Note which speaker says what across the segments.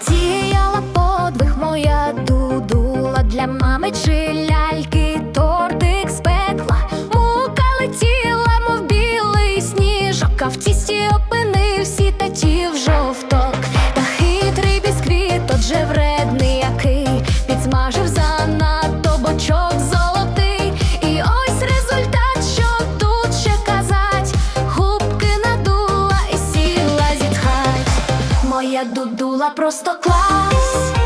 Speaker 1: затіяла подвиг моя дудула для мами чи ляльки тортик спекла, мука летіла, мов білий сніжок, а в тісті Дудула просто клас,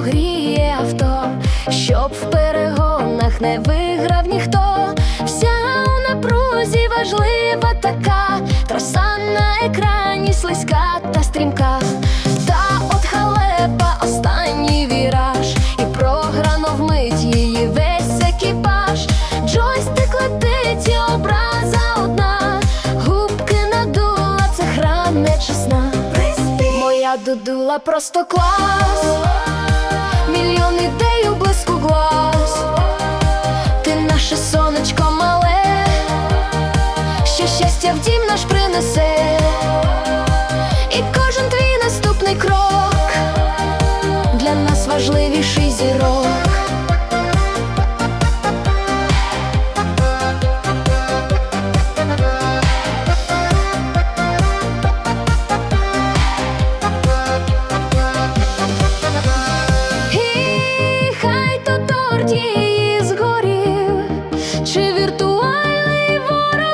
Speaker 1: джойстик, бо гріє авто, щоб в перегонах не виграв ніхто. Вся у напрузі важлива така, траса на екрані слизька та стрімка. Та от халепа, останній віраж, і програно вмить її весь екіпаж. Джойстик летить, і образа одна, губки надула, це храм нечесна. Моя дудула просто клас, мільйон ідей у блиску глаз. Ти наше сонечко мале, що щастя в дім наш принесе, і кожен твій наступний крок для нас важливіший зірок.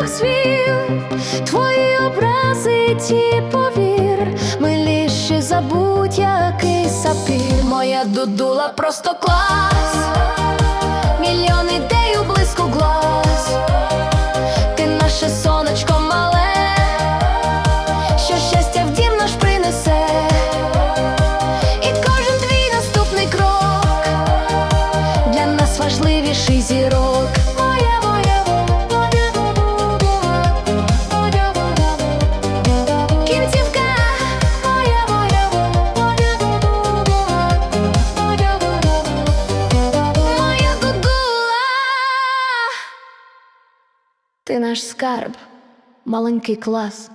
Speaker 1: Ворог твої образи ті повір, миліші за будь-який сапір. Моя дудула просто клас, мільйон ідей у блиску глаз. Ти наше сонечко мале, що щастя в дім наш принесе. І кожен твій наступний крок для нас важливіший зірок. Наш скарб, маленький клас.